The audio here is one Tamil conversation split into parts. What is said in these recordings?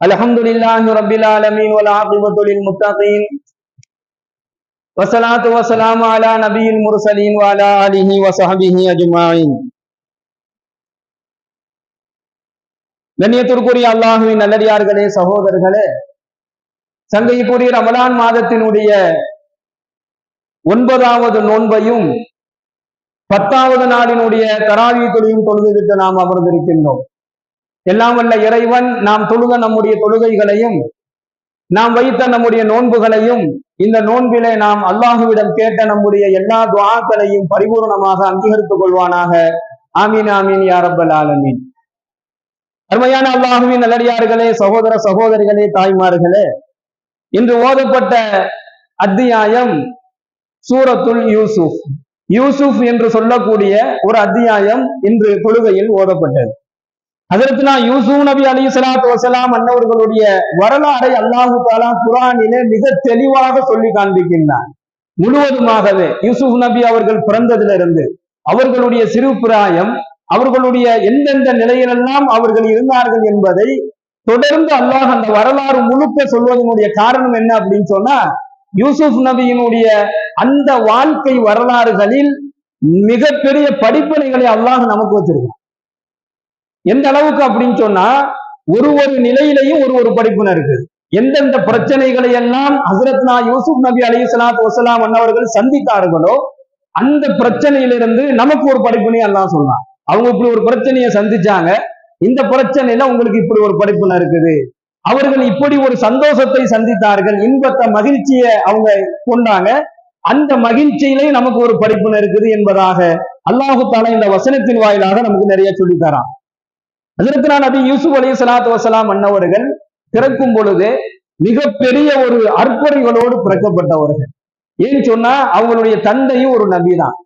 الحمد لله رب العالمين والعاقبة للمتقين والصلاة والسلام على نبي المرسلين وعلى آله وصحبه أجمعين கண்ணியத்திற்குரிய அல்லாஹுவின் நல்லடியார்களே சகோதரர்களே சங்கைக்குரிய ரமலான் மாதத்தினுடைய ஒன்பதாவது நோன்பையும் பத்தாவது நாளினுடைய தராவி தொழிலும் தொழுதுவிட்டு நாம் அமர்ந்திருக்கின்றோம் எல்லாம் வல்ல இறைவன் நாம் தொழுக நம்முடைய தொழுகைகளையும் நாம் வைத்த நம்முடைய நோன்புகளையும் இந்த நோன்பிலே நாம் அல்லாஹுவிடம் கேட்ட நம்முடைய எல்லா துவாக்களையும் பரிபூர்ணமாக அங்கீகரித்துக் கொள்வானாக. ஆமீன் ஆமீன் யாரப்பல் ஆலமீன். அருமையான அல்லாஹுவின் நல்லடியார்களே சகோதர சகோதரிகளே தாய்மார்களே இன்று ஓதப்பட்ட அத்தியாயம் சூரத்துல் யூசுப் யூசுப் என்று சொல்லக்கூடிய ஒரு அத்தியாயம் இன்று தொழுகையில் ஓதப்பட்டது. அதற்கு நான் யூசுப் நபி அலி சலாத்து வசலாம் அன்னவர்களுடைய வரலாறை அல்லாஹு தாலா குரானிலே மிக தெளிவாக சொல்லி காண்பிக்கின்றான். முழுவதுமாகவே யூசுப் நபி அவர்கள் பிறந்ததிலிருந்து அவர்களுடைய சிறு பிராயம் அவர்களுடைய எந்தெந்த நிலையிலெல்லாம் அவர்கள் இருந்தார்கள் என்பதை தொடர்ந்து அல்லாஹ் அந்த வரலாறு முழுக்க சொல்வதனுடைய காரணம் என்ன அப்படின்னு சொன்னா யூசுப் நபியினுடைய அந்த வாழ்க்கை வரலாறுகளில் மிகப்பெரிய படிப்பனைகளை அல்லாஹ் நமக்கு வச்சிருக்கான். எந்த அளவுக்கு அப்படின்னு சொன்னா ஒரு ஒரு நிலையிலையும் ஒரு ஒரு படிப்பினை இருக்கு. எந்தெந்த பிரச்சனைகளை எல்லாம் ஹசரத்னா யூசுப் நபி அலி சலாத் வசலாம் அண்ணவர்கள் சந்தித்தார்களோ அந்த பிரச்சனையிலிருந்து நமக்கு ஒரு படிப்பினை எல்லாம் சொல்லலாம் அவங்க இப்படி ஒரு பிரச்சனையை சந்திச்சாங்க இந்த பிரச்சனையில உங்களுக்கு இப்படி ஒரு படிப்பினை இருக்குது. அவர்கள் இப்படி ஒரு சந்தோஷத்தை சந்தித்தார்கள் இன்பத்தை மகிழ்ச்சியை அவங்க கொண்டாங்க அந்த மகிழ்ச்சியிலே நமக்கு ஒரு படிப்பினை இருக்குது என்பதாக அல்லாஹு தாலா இந்த வசனத்தின் வாயிலாக நமக்கு நிறைய சொல்லித்தரான் அதற்கு நான் நபி யூசுப் அலி சலாத்து வசலாம் அன்னவர்கள் பிறக்கும் பொழுது மிகப்பெரிய ஒரு அற்புறைகளோடு பிறக்கப்பட்டவர்கள். ஏன்னு சொன்னா அவங்களுடைய தந்தையும் ஒரு நபி தான்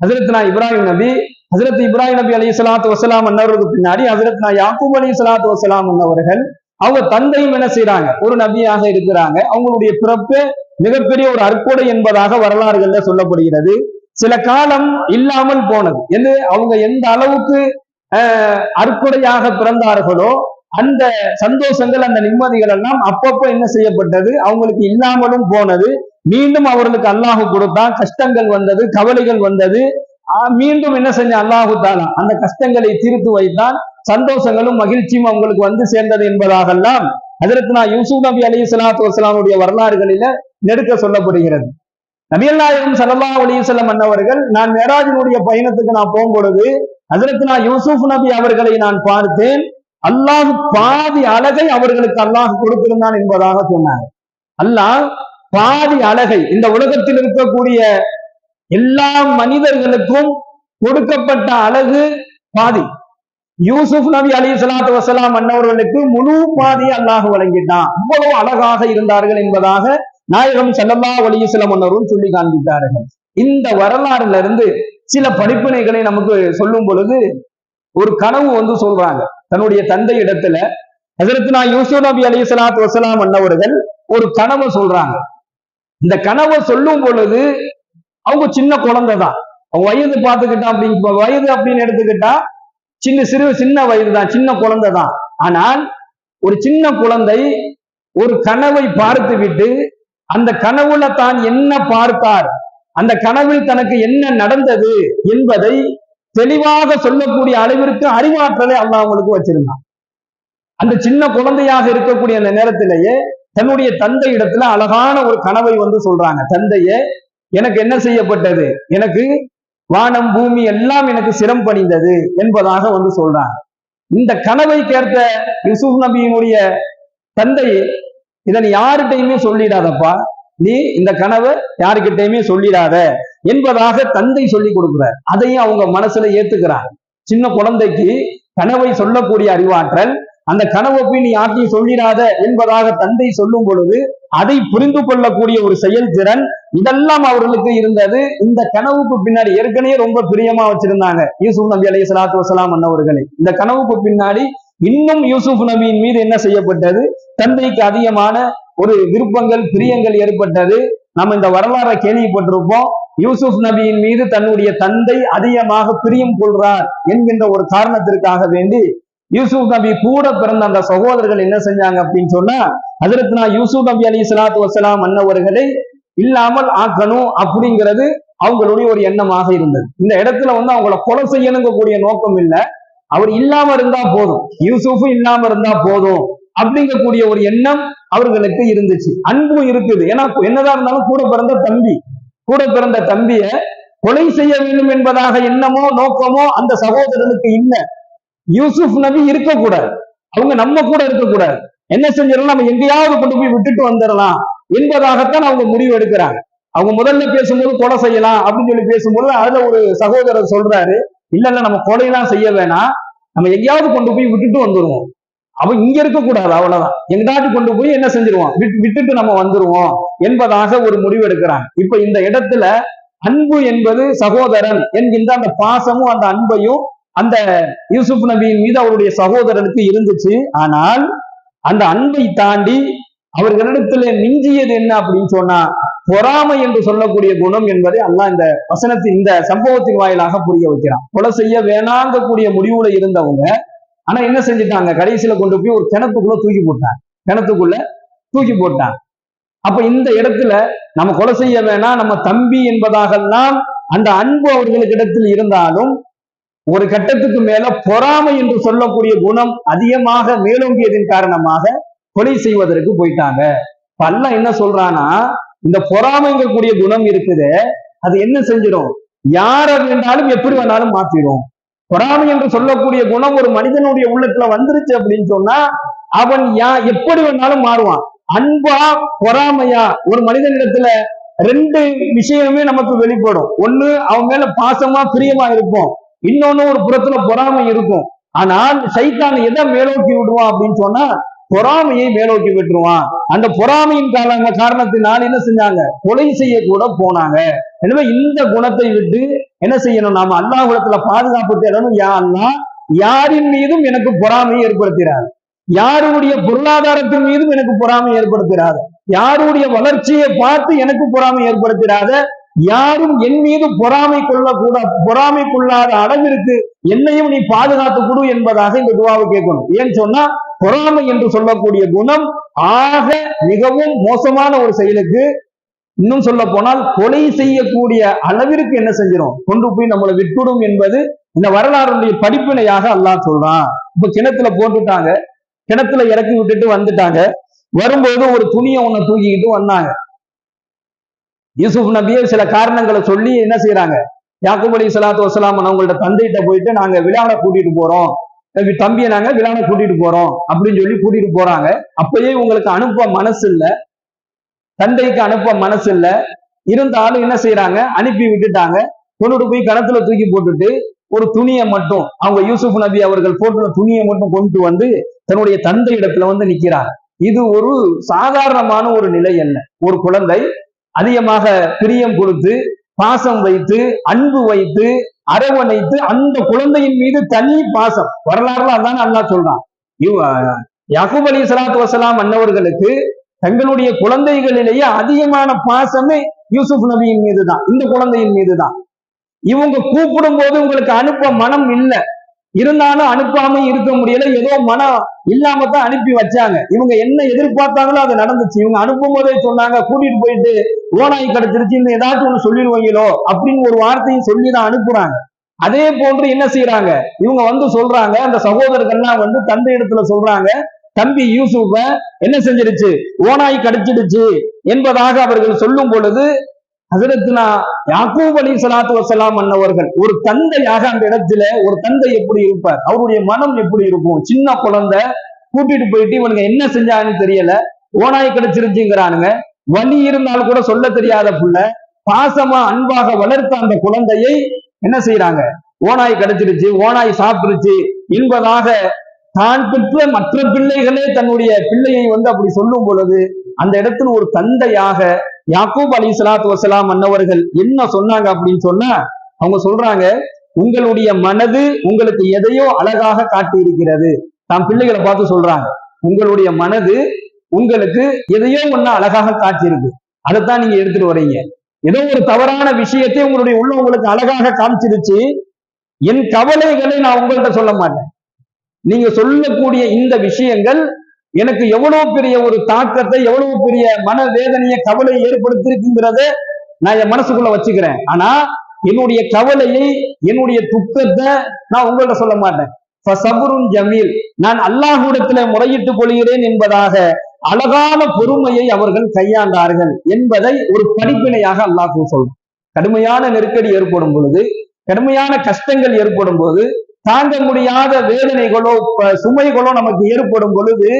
ஹசரத்னா இப்ராஹிம் நபி ஹசரத் இப்ராஹிம் நபி அலி சலாத்து வசலாம் அன்னவர்களுக்கு பின்னாடி ஹசரத்னா யாக்கூப் அலி சலாத்து வசலாம் அன்னவர்கள் அவங்க தந்தையும் என்ன செய்யறாங்க ஒரு நபியாக இருக்கிறாங்க. அவங்களுடைய பிறப்பு மிகப்பெரிய ஒரு அற்புடை என்பதாக வரலாறுகள்ல சொல்லப்படுகிறது. சில காலம் இல்லாமல் போனது. எது? அவங்க எந்த அளவுக்கு அற்புடையாக பிறந்தார்களோ அந்த சந்தோஷங்கள் அந்த நிம்மதிகள் எல்லாம் அப்பப்போ என்ன செய்யப்பட்டது? அவங்களுக்கு இல்லாமலும் போனது. மீண்டும் அவர்களுக்கு அல்லாஹு கொடுத்தான். கஷ்டங்கள் வந்தது கவலைகள் வந்தது. மீண்டும் என்ன செஞ்ச அல்லாஹு தானா அந்த கஷ்டங்களை தீர்த்து வைத்தான். சந்தோஷங்களும் மகிழ்ச்சியும் அவங்களுக்கு வந்து சேர்ந்தது என்பதாகலாம். அதற்கு நான் யூசுப் நபி அலி சலாத்து வசலாமுடைய வரலாறுகளில நெடுக்க சொல்லப்படுகிறது. நபியல்லாயிரம் சல்லா அலிசல்லம் அன்னவர்கள் நான் மேராஜினுடைய பயணத்துக்கு நான் போகும் பொழுது அதற்கு நான் யூசுப் நபி அவர்களை நான் பார்த்தேன். அல்லாஹ் பாதி அழகை அவர்களுக்கு அல்லாஹ் கொடுத்திருந்தான் என்பதாக சொன்னார். அல்லாஹ் பாதி அழகை இந்த உலகத்தில் இருக்கக்கூடிய எல்லா மனிதர்களுக்கும் கொடுக்கப்பட்ட அழகு பாதி. யூசுப் நபி அலி சலாத்து வசலாம் அன்னவர்களுக்கு முழு பாதி அல்லாஹ் வழங்கிட்டான். அவ்வளவு அழகாக இருந்தார்கள் என்பதாக நாயகம் செல்லல்லா அலிசலம் அன்னவரும் சொல்லி காண்பித்தார்கள். இந்த வரலாறுல இருந்து சில படிப்பினைகளை நமக்கு சொல்லும் பொழுது ஒரு கனவு வந்து சொல்றாங்க. தன்னுடைய தந்தை இடத்துல அதற்கு நான் யூசுப் நபி அலி சலாத் வசலாம் அண்ணவர்கள் ஒரு கனவை சொல்றாங்க. இந்த கனவை சொல்லும் பொழுது அவங்க சின்ன குழந்தை தான். அவங்க வயது பார்த்துக்கிட்டா அப்படின்னு வயது அப்படின்னு எடுத்துக்கிட்டா சின்ன சிறு சின்ன வயது தான் சின்ன குழந்தை தான். ஆனால் ஒரு சின்ன குழந்தை ஒரு கனவை பார்த்து விட்டு அந்த கனவுல தான் என்ன பார்த்தார்? அந்த கனவில் தனக்கு என்ன நடந்தது என்பதை தெளிவாக சொல்லக்கூடிய அளவிற்கு அறிவாற்றலை அல்ல அவங்களுக்கு வச்சிருந்தான். அந்த சின்ன குழந்தையாக இருக்கக்கூடிய அந்த நேரத்திலேயே தன்னுடைய தந்தை இடத்துல அழகான ஒரு கனவை வந்து சொல்றாங்க. தந்தையே எனக்கு என்ன செய்யப்பட்டது? எனக்கு வானம் பூமி எல்லாம் எனக்கு சிரம் பணிந்தது என்பதாக வந்து சொல்றாங்க. இந்த கனவை கேட்ட யூசுப் நபியினுடைய தந்தை இதன் யாருகிட்டையுமே சொல்லிடாதப்பா. நீ இந்த கனவை யாருக்கிட்டையுமே சொல்லிடாத என்பதாக தந்தை சொல்லி கொடுக்குற அதையும் அவங்க மனசுல ஏத்துக்கிறாங்க. சின்ன குழந்தைக்கு கனவை சொல்லக்கூடிய அறிவாற்றல் அந்த கனவை போய் நீ யார்ட்டையும் சொல்லிடாத என்பதாக தந்தை சொல்லும் பொழுது அதை புரிந்து கொள்ளக்கூடிய ஒரு செயல்திறன் இதெல்லாம் அவர்களுக்கு இருந்தது. இந்த கனவுக்கு பின்னாடி ஏற்கனவே ரொம்ப பிரியமா வச்சிருந்தாங்க யூசுப் நபி அலி சலாத்து வசலாம் அன்னவர்களை. இந்த கனவுக்கு பின்னாடி இன்னும் யூசுப் நபியின் மீது என்ன செய்யப்பட்டது? தந்தைக்கு அதிகமான ஒரு விருப்பங்கள் பிரியங்கள் ஏற்பட்டது. நம்ம இந்த வரலாறை கேள்விப்பட்டிருப்போம். யூசுப் நபியின் மீது தன்னுடைய தந்தை அதிகமாக பிரியம் கொள்றார் என்கின்ற ஒரு காரணத்திற்காக வேண்டி யூசுப் நபி கூட பிறந்த அந்த சகோதரர்கள் என்ன செஞ்சாங்க அப்படின்னு சொன்னா அதற்கு நான் யூசுப் நபி அலி சலாத்து வசலாம் அன்னவர்களை இல்லாமல் ஆக்கணும் அப்படிங்கிறது அவங்களுடைய ஒரு எண்ணமாக இருந்தது. இந்த இடத்துல வந்து அவங்கள கொலை செய்யணுங்கக்கூடிய நோக்கம் இல்ல. அவர் இல்லாம இருந்தா போதும். யூசுஃபும் இல்லாம இருந்தா போதும். அப்படிங்கக்கூடிய ஒரு எண்ணம் அவர்களுக்கு இருந்துச்சு. அன்பும் இருக்குது. ஏன்னா என்னதான் இருந்தாலும் கூட பிறந்த தம்பி கூட பிறந்த தம்பிய கொலை செய்ய வேண்டும் என்பதாக எண்ணமோ நோக்கமோ அந்த சகோதரனுக்கு இல்ல. யூசுப் நபி இருக்கக்கூடாது. அவங்க நம்ம கூட இருக்கக்கூடாது. என்ன செஞ்சிடலாம்? நம்ம எங்கேயாவது கொண்டு போய் விட்டுட்டு வந்துடலாம் என்பதாகத்தான் அவங்க முடிவு எடுக்கிறாங்க. அவங்க முதல்ல பேசும்போது கொலை செய்யலாம் அப்படின்னு சொல்லி பேசும்போது அதுல ஒரு சகோதரர் சொல்றாரு இல்ல இல்ல நம்ம கொலையெல்லாம் செய்ய வேணாம். நம்ம எங்கேயாவது கொண்டு போய் விட்டுட்டு வந்துருவோம். அவன் இங்க இருக்கக்கூடாது அவ்வளவுதான். அவ்வளவுதான் எங்காட்டு கொண்டு போய் என்ன செஞ்சிருவான் விட்டுட்டு நம்ம வந்துருவோம் என்பதாக ஒரு முடிவு எடுக்கிறான் இப்ப இந்த இடத்துல அன்பு என்பது சகோதரன் என்கின்ற அந்த பாசமும் அந்த அன்பையும் அந்த யூசுப் நபியின் மீது அவருடைய சகோதரனுக்கு இருந்துச்சு. ஆனால் அந்த அன்பை தாண்டி அவர்களிடத்துல மிஞ்சியது என்ன அப்படின்னு சொன்னா பொறாமை என்று சொல்லக்கூடிய குணம் என்பதை அல்லாஹ் இந்த வசனத்தின் இந்த சம்பவத்தின் வாயிலாக புரிய வைக்கிறான். கொலை செய்ய வேணாங்கக்கூடிய முடிவுல இருந்தவங்க ஆனா என்ன செஞ்சுட்டாங்க? கடைசியில கொண்டு போய் ஒரு கிணத்துக்குள்ள தூக்கி போட்டான் கிணத்துக்குள்ள தூக்கி போட்டான் அப்ப இந்த இடத்துல நம்ம கொலை செய்ய வேணாம். நம்ம தம்பி என்பதாகலாம் அந்த அன்பு அவர்களுக்கு இடத்தில் இருந்தாலும் ஒரு கட்டத்துக்கு மேல பொறாமை என்று சொல்லக்கூடிய குணம் அதிகமாக மேலோங்கியதன் காரணமாக கொலை செய்வதற்கு போயிட்டாங்க. பல்ல என்ன சொல்றானா இந்த பொறாமைங்கக்கூடிய குணம் இருக்குது. அது என்ன செஞ்சிடும்? யார வேண்டாலும் எப்படி வேணாலும் மாத்திடும் பொறாமை என்று சொல்லக்கூடிய குணம் ஒரு மனிதனுடைய உள்ளத்துல வந்துருச்சு அப்படின்னு சொன்னா அவன் யா எப்படி வேணாலும் மாறுவான். அன்பா பொறாமையா ஒரு மனிதனிடத்துல ரெண்டு விஷயமே நமக்கு வெளிப்படும். ஒண்ணு அவன் மேல பாசமா பிரியமா இருப்போம். இன்னொன்னு ஒரு புறத்துல பொறாமை இருக்கும். ஆனால் சைத்தான் எதை மேலோக்கி விடுவான் அப்படின்னு சொன்னா பொறாமையை மேலோக்கி விட்டுருவான். அந்த பொறாமையின் காரண காரணத்தினால் என்ன செஞ்சாங்க? கொலை செய்ய கூட போனாங்க. எனவே இந்த குணத்தை விட்டு என்ன செய்யணும்? நாம அல்லாஹுலத்துல பாதுகாப்பு தேடணும். யா யாரின் மீதும் எனக்கு பொறாமை ஏற்படுத்துகிறார். யாருடைய பொருளாதாரத்தின் மீதும் எனக்கு பொறாமை ஏற்படுத்துகிறார். யாருடைய வளர்ச்சியை பார்த்து எனக்கு பொறாமை ஏற்படுத்திடாத யாரும் என் மீது பொறாமை கொள்ளக்கூட பொறாமை கொள்ளாத அளவிற்கு என்னையும் நீ பாதுகாத்து கொடு என்பதாக இந்த துவாவை கேட்கணும். ஏன்னு சொன்னா பொறாமை என்று சொல்லக்கூடிய குணம் ஆக மிகவும் மோசமான ஒரு செயலுக்கு இன்னும் சொல்ல போனால் கொலை செய்யக்கூடிய அளவிற்கு என்ன செஞ்சிடும் கொண்டு போய் நம்மளை விட்டுடும் என்பது இந்த வரலாறுடைய படிப்பினையாக அல்லாஹ் சொல்றான். இப்ப கிணத்துல போட்டுட்டாங்க. கிணத்துல இறக்கி விட்டுட்டு வந்துட்டாங்க. வரும்போது ஒரு துணியை ஒண்ணு தூக்கிக்கிட்டு வந்தாங்க. யூசுப் நபியை சில காரணங்களை சொல்லி என்ன செய்யறாங்க யாக்கூப் அலி சலாத்து வசலாம் அவங்கள்ட்ட தந்தைகிட்ட போயிட்டு நாங்க விழாவில கூட்டிட்டு போறோம். தம்பியை நாங்க விழாவில கூட்டிட்டு போறோம் அப்படின்னு சொல்லி கூட்டிட்டு போறாங்க. அப்பயே உங்களுக்கு அனுப்ப மனசு இல்ல. தந்தைக்கு அனுப்ப மனசு இல்ல. இருந்தாலும் என்ன செய்யறாங்க அனுப்பி விட்டுட்டாங்க. கொண்டுட்டு போய் கணத்துல தூக்கி போட்டுட்டு ஒரு துணியை மட்டும் அவங்க யூசுப் நபி அவர்கள் போட்டுள்ள துணியை மட்டும் கொண்டு வந்து தன்னுடைய தந்தை இடத்துல வந்து நிக்கிறாங்க. இது ஒரு சாதாரணமான ஒரு நிலை அல்ல. ஒரு குழந்தை அதிகமாக பிரியம் கொடுத்து பாசம் வைத்து அன்பு வைத்து அரவணைத்து அந்த குழந்தையின் மீது தனி பாசம். வரலாறுல அதான் அல்லா சொல்றான். இவ் யாக்கூப் அலி சலாத்து வசலாம் அன்னவர்களுக்கு தங்களுடைய குழந்தைகளிலேயே அதிகமான பாசமே யூசுப் நபியின் மீது தான் இந்த குழந்தையின் மீது தான் இவங்க கூப்பிடும் போது உங்களுக்கு அனுப்ப மனம் இல்லை. இருந்தாலும் அனுப்பாம இருக்க முடியல. ஏதோ மனம் இல்லாம தான் அனுப்பி வச்சாங்க. இவங்க என்ன எதிர்பார்த்தாங்களோ அது நடந்துச்சு. இவங்க அனுப்பும் போதே சொன்னாங்க கூட்டிட்டு போயிட்டு ஓனாய் கிடைச்சிருச்சு இந்த ஏதாச்சும் ஒண்ணு சொல்லிடுவீங்களோ அப்படின்னு ஒரு வார்த்தையும் சொல்லி தான் அனுப்புறாங்க. அதே போன்று என்ன செய்யறாங்க இவங்க வந்து சொல்றாங்க அந்த சகோதரர்கள்லாம் வந்து தந்தை இடத்துல சொல்றாங்க தம்பி யூசுஃப என்ன செஞ்சிருச்சு ஓனாய் கடிச்சிடுச்சு என்பதாக அவர்கள் சொல்லும் பொழுது ஹசரத்னா யாக்கூப் அலி சலாத்து வசலாம் அன்னவர்கள் ஒரு தந்தையாக அந்த இடத்துல ஒரு தந்தை எப்படி இருப்பார்? அவருடைய மனம் எப்படி இருக்கும்? சின்ன குழந்தை கூட்டிட்டு போயிட்டு இவனுங்க என்ன செஞ்சாங்கன்னு தெரியல. ஓனாய் கிடைச்சிருச்சுங்கிறானுங்க. வலி இருந்தால் கூட சொல்ல தெரியாத புள்ள பாசமா அன்பாக வளர்த்த அந்த குழந்தையை என்ன செய்யறாங்க ஓனாய் கிடைச்சிருச்சு ஓனாய் சாப்பிட்டுருச்சு. என்பதாக தான் பெற்ற மற்ற பிள்ளைகளே தன்னுடைய பிள்ளையை வந்து அப்படி சொல்லும் பொழுது அந்த இடத்துல ஒரு தந்தையாக யாக்கூப் அலி சலாத்து வசலாம் அன்னவர்கள் என்ன சொன்னாங்க அப்படின்னு சொன்னா அவங்க சொல்றாங்க உங்களுடைய மனது உங்களுக்கு எதையோ அழகாக காட்டி இருக்கிறது தாம் பிள்ளைகளை பார்த்து சொல்றாங்க உங்களுடைய மனது உங்களுக்கு எதையோ ஒண்ணு அழகாக காட்டியிருக்கு. அதைத்தான் நீங்க எடுத்துட்டு வர்றீங்க ஏதோ ஒரு தவறான விஷயத்தை உங்களுடைய உள்ள உங்களுக்கு அழகாக காமிச்சிருச்சு. என் கவலைகளை நான் உங்கள்கிட்ட சொல்ல மாட்டேன். நீங்க சொல்லக்கூடிய இந்த விஷயங்கள் எனக்கு எவ்வளவு பெரிய ஒரு தாக்கத்தை எவ்வளவு பெரிய மனவேதனைய கவலை ஏற்படுத்திருக்குங்கிறத நான் என் மனசுக்குள்ள வச்சுக்கிறேன். ஆனா என்னுடைய கவலையை என்னுடைய துக்கத்தை நான் உங்கள்ட்ட சொல்ல மாட்டேன். ஃபசபுருன் ஜமீல் நான் அல்லாஹ்விடத்துல முறையிட்டுக் கொள்கிறேன் என்பதாக அழகான பொறுமையை அவர்கள் கையாண்டார்கள் என்பதை ஒரு படிப்பினையாக அல்லாஹ் சொல்றோம் கடுமையான நெருக்கடி ஏற்படும் பொழுது கடுமையான கஷ்டங்கள் ஏற்படும் போது தாங்க முடியாத வேதனைகளோ சுமைகளோ நமக்கு ஏற்படும் பொழுது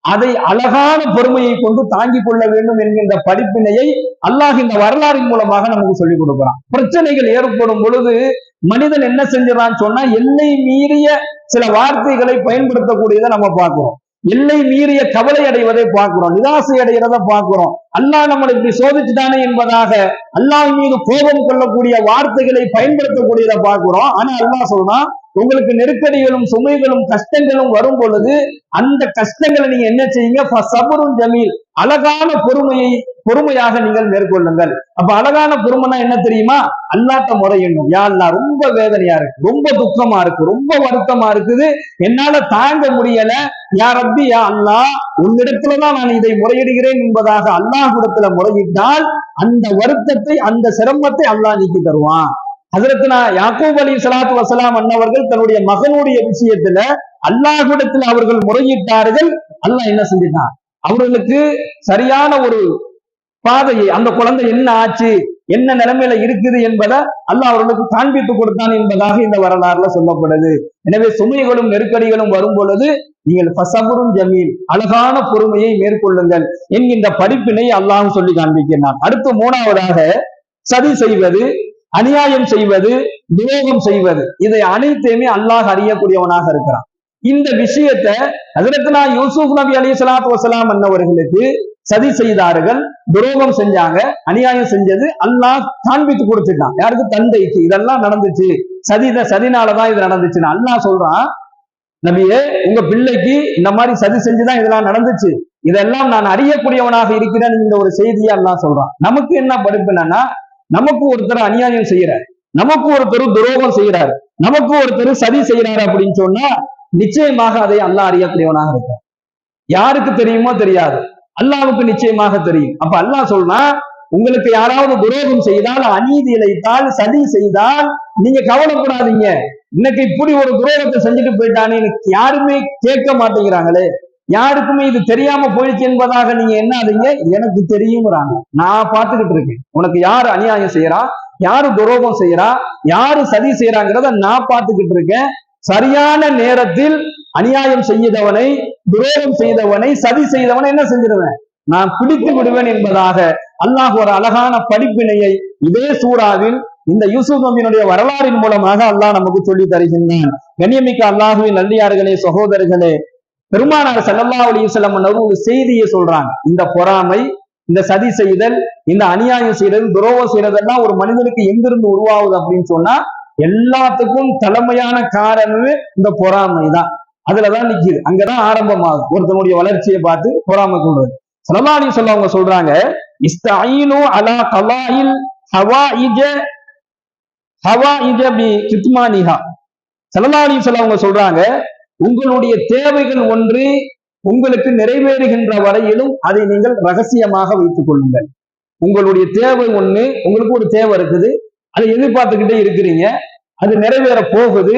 அதை அழகான பொறுமையை கொண்டு தாங்கிக் கொள்ள வேண்டும் என்கின்ற படிப்பினையை அல்லாஹ் இந்த வரலாறின் மூலமாக நமக்கு சொல்லிக் கொடுக்கிறான். பிரச்சனைகள் ஏற்படும் பொழுது மனிதன் என்ன செஞ்சிடறான்னு சொன்னா எல்லை மீறிய சில வார்த்தைகளை பயன்படுத்தக்கூடியதை நம்ம பார்க்கிறோம். எல்லை மீறிய கவலை அடைவதை பார்க்கிறோம். நிராசை அடைகிறத பார்க்கிறோம். அல்லாஹ் நம்மளை இப்படி சோதிச்சுதானே என்பதாக அல்லாஹ் மீது கோபம் கொள்ளக்கூடிய வார்த்தைகளை பயன்படுத்தக்கூடியதை பார்க்கிறோம். ஆனா அல்லாஹ் சொல்றான் உங்களுக்கு நெருக்கடிகளும் சுமைகளும் கஷ்டங்களும் வரும் பொழுது அந்த கஷ்டங்களை நீங்க என்ன செய்யுங்க? சபரும் ஜமீல். அழகான பொறுமையை பொறுமையாக நீங்கள் மேற்கொள்ளுங்கள். அப்ப அழகான பொறுமைனா என்ன தெரியுமா? அல்லாட்ட முறையணும் யா அல்லா ரொம்ப வேதனையா இருக்கு ரொம்ப துக்கமா இருக்கு ரொம்ப வருத்தமா இருக்குது. என்னால தாங்க முடியல. யார் அப்படி யா அல்லாஹ் உன்னிடத்துலதான் நான் இதை முறையிடுகிறேன் என்பதாக அல்லாஹிடத்துல முறையிட்டால் அந்த வருத்தத்தை அந்த சிரமத்தை அல்லாஹ் நீக்கி தருவான். ஹசரத்னா யாக்கூப் அலி சலாத்து வசலாம் அன்னவர்கள் தன்னுடைய மகனுடைய விஷயத்துல அல்லாஹ்விடத்தில் அவர்கள் முறையிட்டார்கள். அல்லாஹ் என்ன செஞ்சிட்டான்? அவர்களுக்கு சரியான ஒரு பாதையை அந்த குழந்தை என்ன ஆச்சு? என்ன நிலைமையில இருக்குது என்பதை அல்லாஹ் அவர்களுக்கு காண்பித்து கொடுத்தான் என்பதாக இந்த வரலாறுல சொல்லப்படுது. எனவே சுமைகளும் நெருக்கடிகளும் வரும் பொழுது நீங்கள் ஃபசபுரும் ஜமீல் அழகான பொறுமையை மேற்கொள்ளுங்கள் என்கின்ற படிப்பினை அல்லாஹ் சொல்லி காண்பிக்கிறான். அடுத்து மூணாவதாக சதி செய்வது அநியாயம் செய்வது துரோகம் செய்வது இதை அனைத்தையுமே அல்லாஹ் அறியக்கூடியவனாக இருக்கிறான். இந்த விஷயத்தை ஹஜரத்னா யூசுப் நபி அலி சலாத்து வசலாம் அன்னவர்களுக்கு சதி செய்தார்கள் துரோகம் செஞ்சாங்க அநியாயம் செஞ்சது அல்லாஹ் காண்பித்து கொடுத்துட்டான். யாருக்கு? தந்தைக்கு. இதெல்லாம் நடந்துச்சு. சதி சதினாலதான் இது நடந்துச்சுன்னு அல்லாஹ் சொல்றான் நபியே உங்க பிள்ளைக்கு இந்த மாதிரி சதி செஞ்சுதான் இதெல்லாம் நடந்துச்சு. இதெல்லாம் நான் அறியக்கூடியவனாக இருக்கிறேன் இந்த ஒரு செய்தியை அல்லாஹ் சொல்றான். நமக்கு என்ன படிப்பு என்னன்னா நமக்கு ஒருத்தர் அநியாயம் செய்யறாரு. நமக்கு ஒருத்தர் துரோகம் செய்யறாரு. நமக்கு ஒருத்தர் சதி செய்யறாரு அப்படின்னு சொன்னா நிச்சயமாக அதை அல்லாஹ் அறியக்கூடியவனாக இருக்க யாருக்கு தெரியுமோ தெரியாது. அல்லாவுக்கு நிச்சயமாக தெரியும். அப்ப அல்லாஹ் சொல்றா உங்களுக்கு யாராவது துரோகம் செய்தால் அநீதி இழைத்தால் சதி செய்தால் நீங்க கவலைப்படாதீங்க. இன்னைக்கு இப்படி ஒரு துரோகத்தை செஞ்சுட்டு போயிட்டானே எனக்கு யாருமே கேட்க மாட்டேங்கிறாங்களே. யாருக்குமே இது தெரியாம போயிடுச்சு என்பதாக நீங்க என்ன ஆதீங்க எனக்கு தெரியுங்கிறாங்க நான் பார்த்துக்கிட்டு இருக்கேன். உனக்கு யாரு அநியாயம் செய்யறா? யாரு துரோகம் செய்யறா? யாரு சதி செய்யறாங்கிறத நான் பார்த்துக்கிட்டு இருக்கேன். சரியான நேரத்தில் அநியாயம் செய்தவனை துரோகம் செய்தவனை சதி செய்தவனை என்ன செஞ்சிருவேன்? நான் பிடித்து விடுவேன் என்பதாக அல்லாஹ் ஒரு அழகான படிப்பினையை இதே சூறாவில் இந்த யூசுப் நம்பியினுடைய வரலாறின் மூலமாக அல்லாஹ் நமக்கு சொல்லி தருகின்றான். கண்ணியமிக்க அல்லாஹுவின் நல்லியார்களே சகோதரர்களே பெருமானார் செல்லல்லா அலைஹி வஸல்லம் ஒரு செய்தியை சொல்றாங்க. இந்த பொறாமை இந்த சதி செய்தல் இந்த அநியாயம் செய்தல் துரோகம் செய்யறதெல்லாம் ஒரு மனிதனுக்கு எங்கிருந்து உருவாகுது அப்படின்னு சொன்னா எல்லாத்துக்கும் தலைமையான காரணமே இந்த பொறாமை தான் அதுலதான் நிக்குது. அங்கதான் ஆரம்பமாகும் ஒருத்தனுடைய வளர்ச்சியை பார்த்து பொறாமை கொள்வது. சலமானி சொல்ல அவங்க சொல்றாங்க இஸ்தாயினு அலா கலாயில் ஹவா ஹவாயிஜ பி கித்மானிஹா. சலமானி சொல்ல அவங்க சொல்றாங்க உங்களுடைய தேவைகள் ஒன்று உங்களுக்கு நிறைவேறுகின்ற வரையிலும் அதை நீங்கள் ரகசியமாக வைத்துக் கொள்ளுங்கள். உங்களுடைய தேவை ஒண்ணு உங்களுக்கு ஒரு தேவை இருக்குது. அதை எதிர்பார்த்துக்கிட்டே இருக்கிறீங்க. அது நிறைவேற போகுது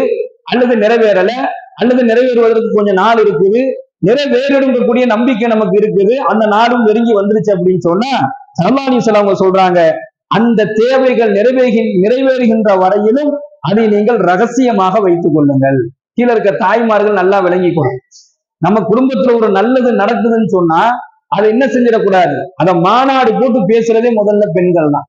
அல்லது நிறைவேறல அல்லது நிறைவேறுவதற்கு கொஞ்சம் நாள் இருக்குது நிறைவேறிடக்கூடிய நம்பிக்கை நமக்கு இருக்குது அந்த நாடும் நெருங்கி வந்துருச்சு அப்படின்னு சொன்னா சல்லாலி அவங்க சொல்றாங்க அந்த தேவைகள் நிறைவேகி நிறைவேறுகின்ற வரையிலும் அதை நீங்கள் ரகசியமாக வைத்துக் கொள்ளுங்கள். கீழே இருக்க தாய்மார்கள் நல்லா விளங்கிக்கணும். நம்ம குடும்பத்துல ஒரு நல்லது நடக்குதுன்னு சொன்னா அதை என்ன செஞ்சிடக்கூடாது? அதை மாநாடு போட்டு பேசுறதே முதல்ல பெண்கள் தான்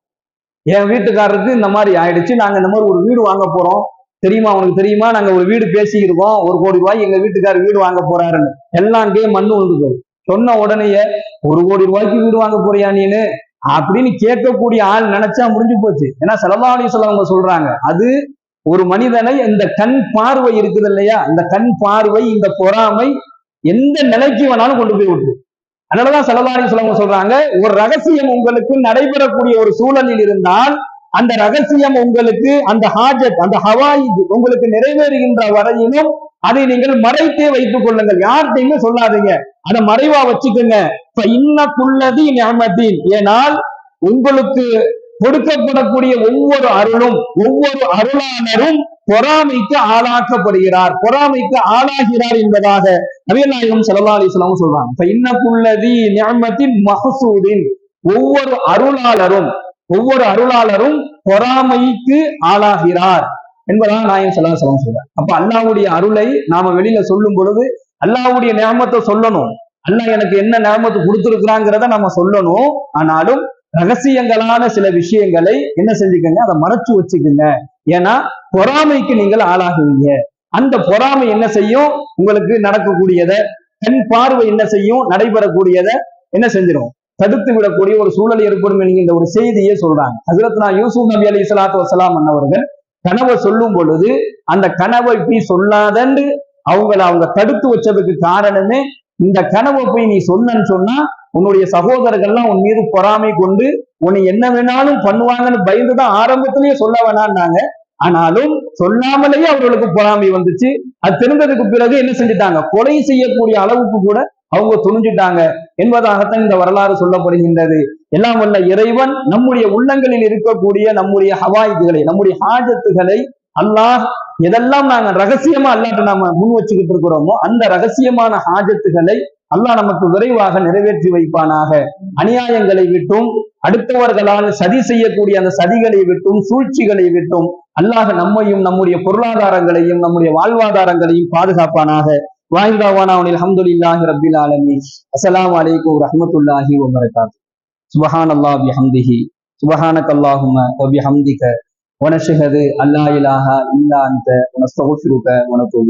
என் வீட்டுக்காரருக்கு இந்த மாதிரி ஆயிடுச்சு. நாங்க இந்த மாதிரி ஒரு வீடு வாங்க போறோம். தெரியுமா? உனக்கு தெரியுமா? நாங்க ஒரு வீடு பேசிக்கிருக்கோம் ஒரு கோடி ரூபாய் எங்க வீட்டுக்காரர் வீடு வாங்க போறாருன்னு. எல்லாம் அங்கேயே மண்ணு வந்து சொன்ன உடனேயே ஒரு கோடி ரூபாய்க்கு வீடு வாங்க போறியா நீனு? அப்படின்னு கேட்கக்கூடிய ஆள் நினைச்சா முடிஞ்சு போச்சு. ஏன்னா செலவாணி செலவங்க சொல்றாங்க அது ஒரு மனிதனை இந்த கண் பார்வை இருக்குது இல்லையா? இந்த கண் பார்வை இந்த பொறாமை எந்த நிலைக்கு வேணாலும் கொண்டு போய் விட்டு அதனாலதான் செலவாணி சொல்லவங்க சொல்றாங்க ஒரு ரகசியம் உங்களுக்கு நடைபெறக்கூடிய ஒரு சூழலில் இருந்தால் அந்த ரகசியம் உங்களுக்கு அந்த ஹாஜத் அந்த ஹவாயிஜ் உங்களுக்கு நிறைவேறுகின்ற வரையிலும் அதை நீங்கள் மறைத்தே வைத்துக் கொள்ளுங்கள். யார்கிட்டையுமே சொல்லாதீங்க. அதை மறைவா வச்சுக்கோங்க. இப்ப இன்னக்குள்ளதி ஞாபகத்தின் ஏனால் உங்களுக்கு கொடுக்கப்படக்கூடிய ஒவ்வொரு அருளும் ஒவ்வொரு அருளாளரும் பொறாமைக்கு ஆளாக்கப்படுகிறார். பொறாமைக்கு ஆளாகிறார் என்பதாக நவீநாயகம் சல்லா அலிஸ்லாம் சொல்றாங்க. இன்னக்குள்ளதி ஞாபகத்தின் மகசூதின் ஒவ்வொரு அருளாளரும் ஒவ்வொரு அருளாளரும் பொறாமைக்கு ஆளாகிறார் என்பதாக நாயம் சல்லா சொல்லம் சொல்றார் அப்ப அல்லாவுடைய அருளை நாம வெளியில சொல்லும் பொழுது அல்லாவுடைய நியமத்தை சொல்லணும். அல்லாஹ் எனக்கு என்ன நியமத்தை கொடுத்துருக்குறாங்கிறத நம்ம சொல்லணும். ஆனாலும் ரகசியங்களான சில விஷயங்களை என்ன செஞ்சுக்கங்க? அதை மறைச்சு வச்சுக்கோங்க. ஏன்னா பொறாமைக்கு நீங்கள் ஆளாகுவீங்க. அந்த பொறாமை என்ன செய்யும்? உங்களுக்கு நடக்கக்கூடியதை கண் பார்வை என்ன செய்யும்? நடைபெறக்கூடியதை என்ன செஞ்சிடும்? தடுத்து விடக்கூடிய ஒரு சூழல் ஏற்படும் என்கின்ற ஒரு செய்தியை சொல்றாங்க. ஹசரத்னா யூசுப் நபி அலி இஸ்லாத்து வசலாம் அன்னவர்கள் கனவை சொல்லும் பொழுது அந்த கனவை இப்படி சொல்லாதன்னு அவங்கள அவங்க தடுத்து வச்சதுக்கு காரணமே இந்த கனவை போய் நீ சொன்னு சொன்னா உன்னுடைய சகோதரர்கள்லாம் உன் மீது பொறாமை கொண்டு உன்னை என்ன வேணாலும் பண்ணுவாங்கன்னு பயந்துதான் ஆரம்பத்திலேயே சொல்ல வேணான்னாங்க. ஆனாலும் சொல்லாமலேயே அவர்களுக்கு பொறாமை வந்துச்சு. அது தெரிந்ததுக்கு பிறகு என்ன செஞ்சுட்டாங்க? கொலை செய்யக்கூடிய அளவுக்கு கூட அவங்க துணிஞ்சிட்டாங்க. என்பதாகத்தான் இந்த வரலாறு சொல்லப்படுகின்றது. எல்லாம் வல்ல இறைவன் நம்முடைய உள்ளங்களில் இருக்கக்கூடிய நம்முடைய ஹவாய்துகளை நம்முடைய ஹாஜத்துகளை அல்லாஹ் எதெல்லாம் நாங்க ரகசியமா அல்லாட்ட நாம முன் வச்சுக்கிட்டு இருக்கிறோமோ அந்த ரகசியமான ஹாஜத்துகளை அல்லாஹ் நமக்கு விரைவாக நிறைவேற்றி வைப்பானாக. அநியாயங்களை விட்டும் அடுத்தவர்களால் சதி செய்யக்கூடிய அந்த சதிகளை விட்டும் சூழ்ச்சிகளை விட்டும் அல்லாஹ் நம்மையும் நம்முடைய பொருளாதாரங்களையும் நம்முடைய வாழ்வாதாரங்களையும் பாதுகாப்பானாக. வாய்தாவானா அஹமதுல்லாஹி ரபில் ஆலமி அஸ்லாம் அலைக்கும் ரஹமத்துல்லாஹி வபரகாத்து. சுபஹான் அல்லாஹ் பிஹம்திஹி. சுபஹானக் அல்லாஹும்ம வபிஹம்திக. ونشهد أن لا إله إلا أنت ونستغفرك ونتوب